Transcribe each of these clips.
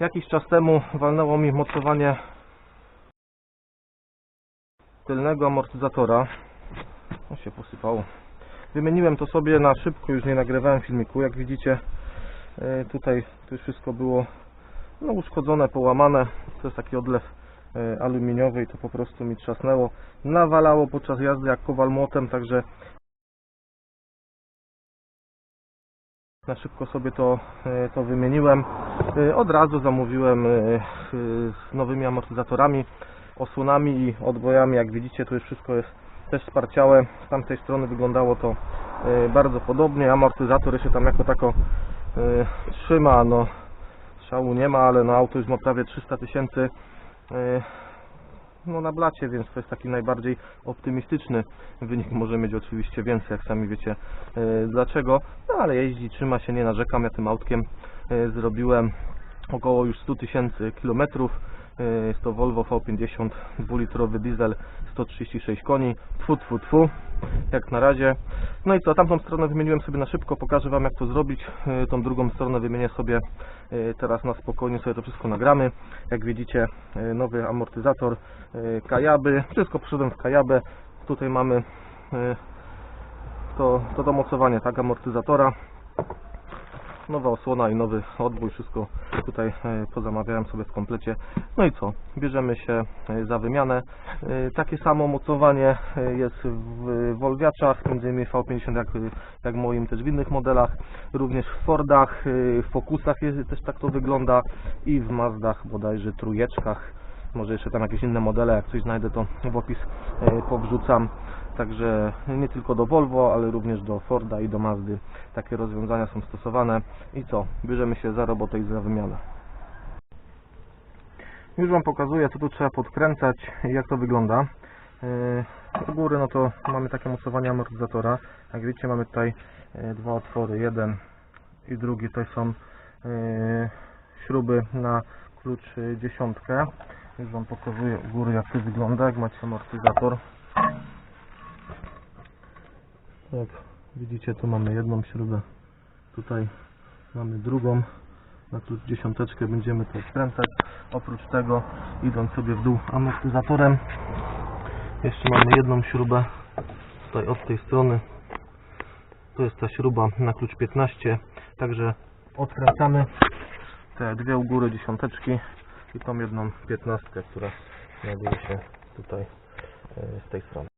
Jakiś czas temu walnęło mi mocowanie tylnego amortyzatora. On się posypało. Wymieniłem to sobie na szybko, już nie nagrywałem filmiku. Jak widzicie, e, tutaj to już wszystko było no, uszkodzone, połamane. To jest taki odlew e, aluminiowy i to po prostu mi trzasnęło. Nawalało podczas jazdy jak kowal młotem, także na szybko sobie to, e, to wymieniłem. E, Od razu zamówiłem e, e, z nowymi amortyzatorami, osłonami i odbojami. Jak widzicie, tu już wszystko jest też sparciałe. Z tamtej strony wyglądało to bardzo podobnie. Amortyzator jeszcze tam jako tako trzyma. No, szału nie ma, ale no, auto już ma prawie 300 tysięcy no, na blacie, więc to jest taki najbardziej optymistyczny wynik. Może mieć oczywiście więcej, jak sami wiecie dlaczego. No ale jeździ, trzyma się, nie narzekam. Ja tym autkiem zrobiłem około już 100 tysięcy kilometrów. E, Jest to Volvo V50 dwulitrowy diesel 136 koni. Tfu, tfu, tfu. Jak na razie. No i co, tamtą stronę wymieniłem sobie na szybko. Pokażę Wam jak to zrobić. E, Tą drugą stronę wymienię sobie e, teraz na spokojnie sobie to wszystko nagramy. Jak widzicie e, nowy amortyzator e, Kajaby. Wszystko przyszedłem w Kajabę. Tutaj mamy e, to, to domocowanie tak amortyzatora nowa osłona i nowy odbój, wszystko tutaj e, pozamawiałem sobie w komplecie. No i co? Bierzemy się e, za wymianę. E, Takie samo mocowanie jest w Volviaczach, m.in. V50 jak, jak moim też w innych modelach, również w Fordach, w Focusach jest, też tak to wygląda i w Mazdach bodajże trójeczkach. Może jeszcze tam jakieś inne modele, jak coś znajdę to w opis powrzucam. Także nie tylko do Volvo, ale również do Forda i do Mazdy takie rozwiązania są stosowane. I co? Bierzemy się za robotę i za wymianę. Już Wam pokazuję, co tu trzeba podkręcać i jak to wygląda. Yy, U góry no to mamy takie mocowanie amortyzatora. Jak widzicie mamy tutaj yy, dwa otwory, jeden i drugi. To są yy, śruby na klucz dziesiątkę. Już Wam pokazuję u góry jak to wygląda, jak macie amortyzator. Jak widzicie, tu mamy jedną śrubę, tutaj mamy drugą. Na klucz dziesiąteczkę będziemy to odkręcać. Oprócz tego, idąc sobie w dół amortyzatorem, jeszcze mamy jedną śrubę tutaj od tej strony. To jest ta śruba na klucz 15. Także odkręcamy te dwie u góry dziesiąteczki i tą jedną piętnastkę, która znajduje się tutaj e, z tej strony.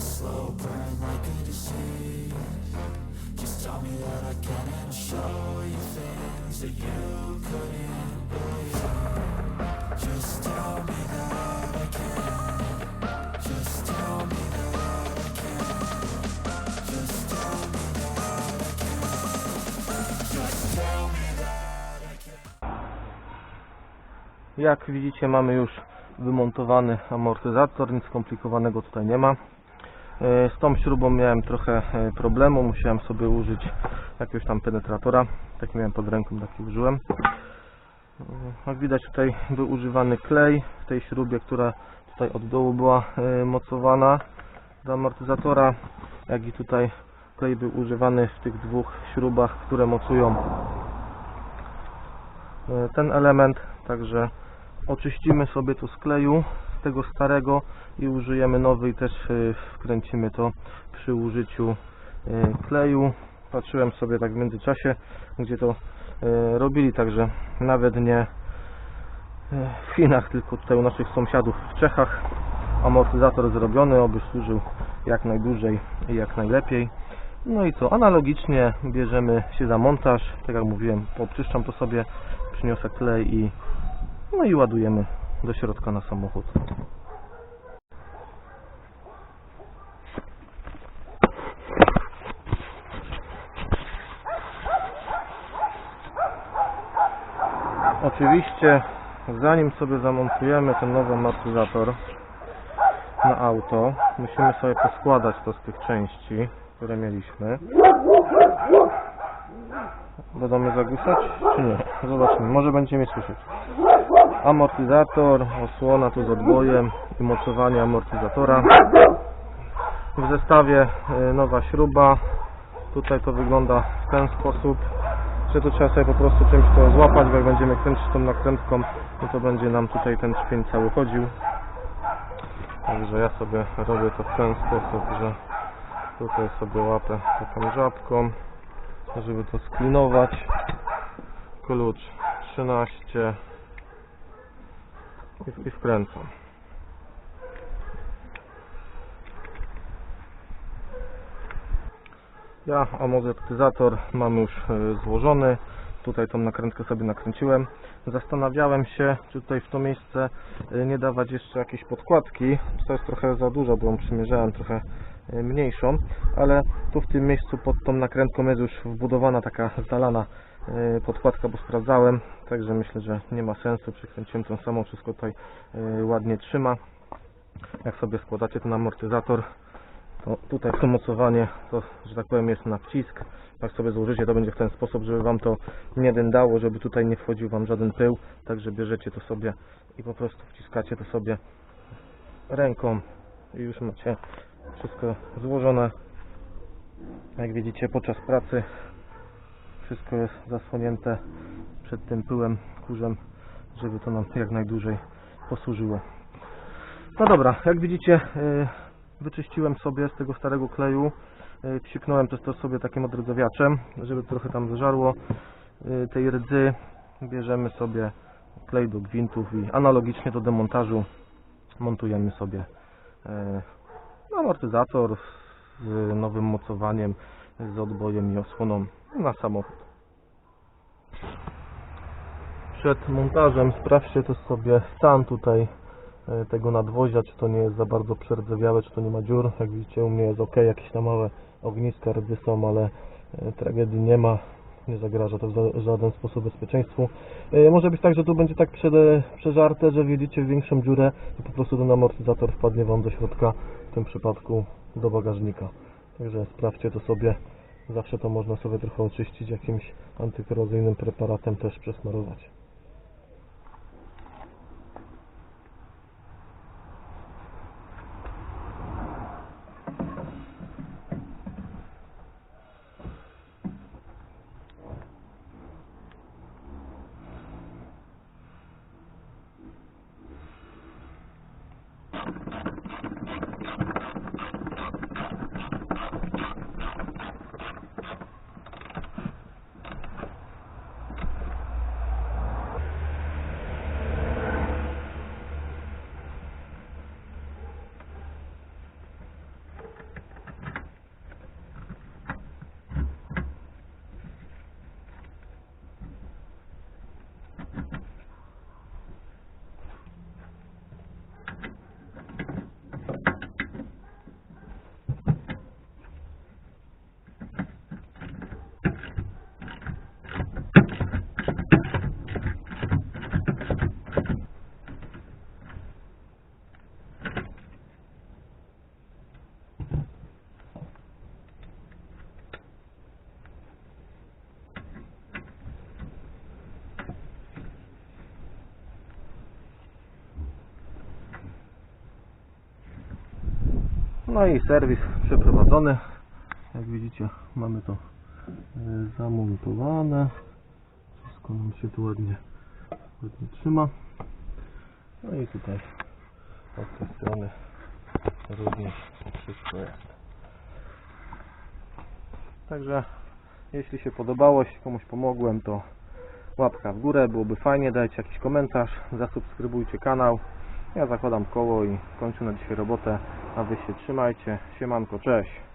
Slow burn like a disease. Just tell me that I can and show you things that you couldn't believe. Just tell me that I can. Jak widzicie mamy już wymontowany amortyzator, nic skomplikowanego tutaj nie ma. E, Z tą śrubą miałem trochę e, problemu, musiałem sobie użyć jakiegoś tam penetratora, taki miałem pod ręką, taki użyłem. E, Jak widać tutaj był używany klej w tej śrubie, która tutaj od dołu była mocowana. Do amortyzatora, jak i tutaj klej był używany w tych dwóch śrubach, które mocują. Ten element, także oczyścimy sobie to z kleju z tego starego i użyjemy nowy i też y, wkręcimy to przy użyciu y, kleju. Patrzyłem sobie tak w międzyczasie gdzie to y, robili także nawet nie w Chinach tylko tutaj u naszych sąsiadów w Czechach. Amortyzator zrobiony oby służył jak najdłużej i jak najlepiej. No i co, analogicznie bierzemy się za montaż. Tak jak mówiłem, obczyszczam to sobie przyniosę klej i no i ładujemy do środka na samochód. Oczywiście zanim sobie zamontujemy ten nowy amortyzator na auto musimy sobie poskładać to z tych części które mieliśmy Będą mnie zagłuszać czy nie? Zobaczmy, może będzie mnie słyszeć amortyzator, osłona tu z odbojem i mocowanie amortyzatora. W zestawie y, nowa śruba. Tutaj to wygląda w ten sposób, że to trzeba sobie po prostu czymś to złapać, bo jak będziemy kręcić tą nakrętką, no to będzie nam tutaj ten szpień cały chodził. Także ja sobie robię to w ten sposób, że tutaj sobie łapę taką żabką, żeby to sklinować. Klucz 13 i, wkręcam. Ja amortyzator mam już e, złożony. Tutaj tą nakrętkę sobie nakręciłem. Zastanawiałem się, czy tutaj w to miejsce e, nie dawać jeszcze jakiejś podkładki. To jest trochę za dużo, bo ją przymierzałem trochę e, mniejszą, ale tu w tym miejscu pod tą nakrętką jest już wbudowana taka zalana podkładka, bo sprawdzałem, także myślę, że nie ma sensu. Przykręciłem tą samą, wszystko tutaj e, ładnie trzyma. Jak sobie składacie ten amortyzator, to tutaj to mocowanie, to że tak powiem jest na wcisk. Jak sobie złożycie, to będzie w ten sposób, żeby Wam to nie dędało, żeby tutaj nie wchodził Wam żaden pył. Także bierzecie to sobie i po prostu wciskacie to sobie ręką i już macie wszystko złożone. Jak widzicie podczas pracy wszystko jest zasłonięte przed tym pyłem, kurzem, żeby to nam jak najdłużej posłużyło. No dobra, jak widzicie yy, wyczyściłem sobie z tego starego kleju, psiknąłem też to sobie takim odrdzawiaczem, żeby trochę tam zeżarło yy, tej rdzy. Bierzemy sobie klej do gwintów i analogicznie do demontażu montujemy sobie yy, amortyzator z nowym mocowaniem, z odbojem i osłoną na samochód. Przed montażem sprawdźcie też sobie stan tutaj e, tego nadwozia, czy to nie jest za bardzo przerdzewiałe, czy to nie ma dziur. Jak widzicie u mnie jest ok, jakieś tam małe ogniska, rdy są, ale e, tragedii nie ma. Nie zagraża to w żaden sposób bezpieczeństwu. E, Może być tak, że tu będzie tak przeżarte, że wjedziecie w większą dziurę i po prostu ten amortyzator wpadnie Wam do środka, w tym przypadku do bagażnika. Także sprawdźcie to sobie. Zawsze to można sobie trochę oczyścić jakimś antykorozyjnym preparatem też przesmarować. No i serwis przeprowadzony. Jak widzicie mamy to e, zamontowane. Wszystko nam się tu ładnie, ładnie trzyma. No i tutaj od tej strony również wszystko jest. Także jeśli się podobało, jeśli komuś pomogłem, to łapka w górę, byłoby fajnie, dajcie jakiś komentarz, zasubskrybujcie kanał. Ja zakładam koło i kończę na dzisiaj robotę, a wy się trzymajcie. Siemanko, cześć.